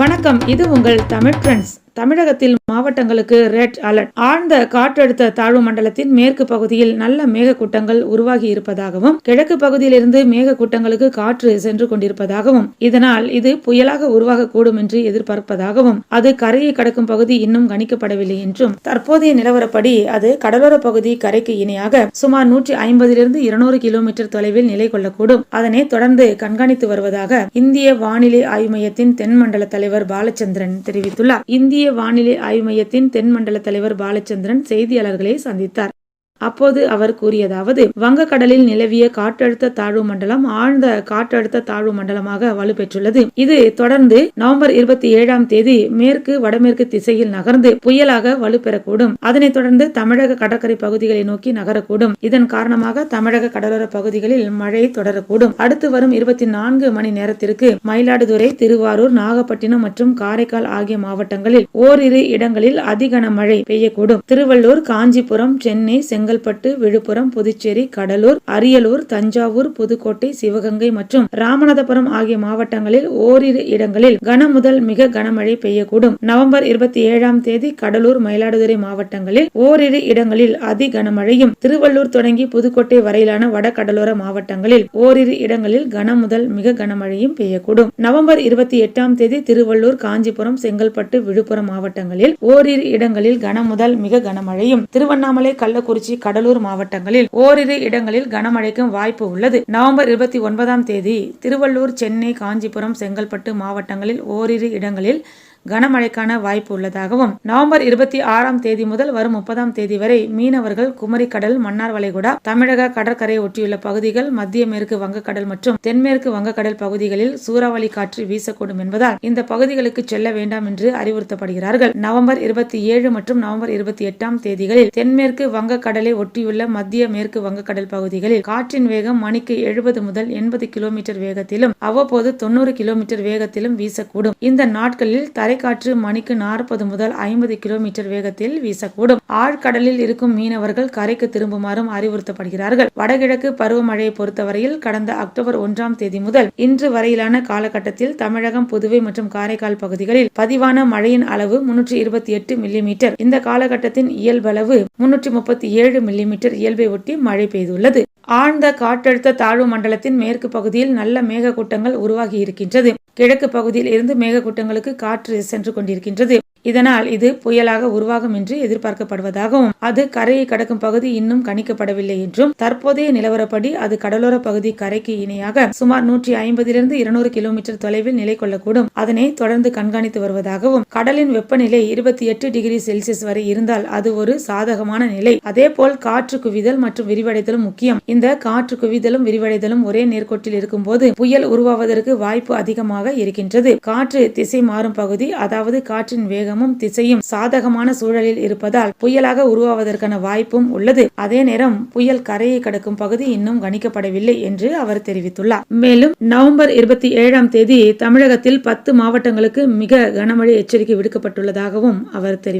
வணக்கம். இது உங்கள் தமிழ் ஃப்ரெண்ட்ஸ் தமிழகத்தில் மாவட்டங்களுக்கு ரெட் அலர்ட் ஆழ்ந்த காற்றழுத்த தாழ்வு மண்டலத்தின் மேற்கு பகுதியில் நல்ல மேகக்கூட்டங்கள் உருவாகி இருப்பதாகவும் கிழக்கு பகுதியிலிருந்து மேகக்கூட்டங்களுக்கு காற்று சென்று கொண்டிருப்பதாகவும் இதனால் இது புயலாக உருவாகக்கூடும் என்று எதிர்பார்ப்பதாகவும் அது கரையை கடக்கும் பகுதி இன்னும் கணிக்கப்படவில்லை என்றும் தற்போதைய நிலவரப்படி அது கடலோர பகுதி கரைக்கு இணையாக சுமார் நூற்றி ஐம்பதிலிருந்து இருநூறு கிலோமீட்டர் தொலைவில் நிலை கொள்ளக்கூடும். அதனை தொடர்ந்து கண்காணித்து வருவதாக இந்திய வானிலை ஆய்வு மையத்தின் தென்மண்டல தலைவர் பாலச்சந்திரன் தெரிவித்துள்ளார். இந்திய வானிலை ஆய்வு மையத்தின் தென்மண்டல தலைவர் பாலச்சந்திரன் செய்தியாளர்களை சந்தித்தார். அப்போது அவர் கூறியதாவது வங்கக்கடலில் நிலவிய காற்றழுத்த தாழ்வு மண்டலம் ஆழ்ந்த காற்றழுத்த தாழ்வு மண்டலமாக வலுப்பெற்றுள்ளது இது தொடர்ந்து நவம்பர் இருபத்தி ஏழாம் தேதி மேற்கு வடமேற்கு திசையில் நகர்ந்து புயலாக வலுப்பெறக்கூடும். அதனைத் தொடர்ந்து தமிழக கடற்கரை பகுதிகளை நோக்கி நகரக்கூடும். இதன் காரணமாக தமிழக கடலோர பகுதிகளில் மழை தொடரக்கூடும். அடுத்து வரும் இருபத்தி நான்கு மணி நேரத்திற்கு மயிலாடுதுறை திருவாரூர் நாகப்பட்டினம் மற்றும் காரைக்கால் ஆகிய மாவட்டங்களில் ஓரிரு இடங்களில் அதிகன மழை பெய்யக்கூடும். திருவள்ளூர் காஞ்சிபுரம் சென்னை செங்கல்பட்டு விழுப்புரம் புதுச்சேரி கடலூர் அரியலூர் தஞ்சாவூர் புதுக்கோட்டை சிவகங்கை மற்றும் ராமநாதபுரம் ஆகிய மாவட்டங்களில் ஓரிரு இடங்களில் கன முதல் மிக கனமழை பெய்யக்கூடும். நவம்பர் இருபத்தி ஏழாம் தேதி கடலூர் மயிலாடுதுறை மாவட்டங்களில் ஓரிரு இடங்களில் அதி கனமழையும் திருவள்ளூர் தொடங்கி புதுக்கோட்டை வரையிலான வடகடலோர மாவட்டங்களில் ஓரிரு இடங்களில் கன முதல் மிக கனமழையும் பெய்யக்கூடும். நவம்பர் இருபத்தி எட்டாம் தேதி திருவள்ளூர் காஞ்சிபுரம் செங்கல்பட்டு விழுப்புரம் மாவட்டங்களில் ஓரிரு இடங்களில் கன முதல் மிக கனமழையும் திருவண்ணாமலை கள்ளக்குறிச்சி கடலூர் மாவட்டங்களில் ஓரிரு இடங்களில் கனமழைக்கும் வாய்ப்பு உள்ளது. நவம்பர் இருபத்தி ஒன்பதாம் தேதி திருவள்ளூர் சென்னை காஞ்சிபுரம் செங்கல்பட்டு மாவட்டங்களில் ஓரிரு இடங்களில் கனமழைக்கான வாய்ப்பு உள்ளதாகவும் நவம்பர் இருபத்தி ஆறாம் தேதி முதல் வரும் முப்பதாம் தேதி வரை மீனவர்கள் குமரி கடல் மன்னார் வளைகுடா தமிழக கடற்கரையை ஒட்டியுள்ள பகுதிகள் மத்திய மேற்கு வங்கக்கடல் மற்றும் தென்மேற்கு வங்கக்கடல் பகுதிகளில் சூறாவளி காற்று வீசக்கூடும் என்பதால் இந்த பகுதிகளுக்கு செல்ல வேண்டாம் என்று அறிவுறுத்தப்படுகிறார்கள். நவம்பர் இருபத்தி ஏழு மற்றும் நவம்பர் இருபத்தி எட்டாம் தேதிகளில் தென்மேற்கு வங்கக்கடலை ஒட்டியுள்ள மத்திய மேற்கு வங்கக்கடல் பகுதிகளில் காற்றின் வேகம் மணிக்கு எழுபது முதல் எண்பது கிலோமீட்டர் வேகத்திலும் அவ்வப்போது தொண்ணூறு கிலோமீட்டர் வேகத்திலும் வீசக்கூடும். இந்த நாட்களில் அரைக்காற்று மணிக்கு நாற்பது முதல் ஐம்பது கிலோமீட்டர் வேகத்தில் வீசக்கூடும். ஆழ்கடலில் இருக்கும் மீனவர்கள் கரைக்கு திரும்புமாறும் அறிவுறுத்தப்படுகிறார்கள். வடகிழக்கு பருவமழையை பொறுத்தவரையில் கடந்த அக்டோபர் ஒன்றாம் தேதி முதல் இன்று வரையிலான காலகட்டத்தில் தமிழகம் புதுவை மற்றும் காரைக்கால் பகுதிகளில் பதிவான மழையின் அளவு முன்னூற்றி இருபத்தி எட்டு மில்லிமீட்டர். இந்த காலகட்டத்தின் இயல்பளவு முன்னூற்றி முப்பத்தி ஏழு மில்லிமீட்டர். இயல்பை ஒட்டி மழை பெய்துள்ளது. ஆழ்ந்த காற்றழுத்த தாழ்வு மண்டலத்தின் மேற்கு பகுதியில் நல்ல மேகக்கூட்டங்கள் உருவாகி இருக்கின்றது கிழக்கு பகுதியில் இருந்து மேகக்கூட்டங்களுக்கு காற்று சென்று கொண்டிருக்கின்றது. இதனால் இது புயலாக உருவாகும் என்று எதிர்பார்க்கப்படுவதாகவும் அது கரையை கடக்கும் பகுதி இன்னும் கணிக்கப்படவில்லை என்றும் தற்போதைய நிலவரப்படி அது கடலோர பகுதி கரைக்கு இணையாக சுமார் நூற்றி ஐம்பதிலிருந்து இருநூறு கிலோமீட்டர் தொலைவில் நிலை கொள்ளக்கூடும். அதனை தொடர்ந்து கண்காணித்து வருவதாகவும் கடலின் வெப்பநிலை இருபத்தி எட்டு டிகிரி செல்சியஸ் வரை இருந்தால் அது ஒரு சாதகமான நிலை. அதேபோல் காற்று குவிதல் மற்றும் விரிவடைதலும் முக்கியம். இந்த காற்று குவிதலும் விரிவடைதலும் ஒரே நேர்கோட்டில் இருக்கும்போது புயல் உருவாவதற்கு வாய்ப்பு அதிகமாக இருக்கின்றது. காற்று திசை மாறும் பகுதி அதாவது காற்றின் வேகம் வேகமும் திசையும் சாதகமான சூழலில் இருப்பதால் புயலாக உருவாவதற்கான வாய்ப்பும் உள்ளது. அதே நேரம் புயல் கரையை கடக்கும் பகுதி இன்னும் கணிக்கப்படவில்லை என்று அவர் தெரிவித்துள்ளார். மேலும் நவம்பர் இருபத்தி ஏழாம் தேதி தமிழகத்தில் பத்து மாவட்டங்களுக்கு மிக கனமழை எச்சரிக்கை விடுக்கப்பட்டுள்ளதாகவும் அவர் தெரிவித்தார்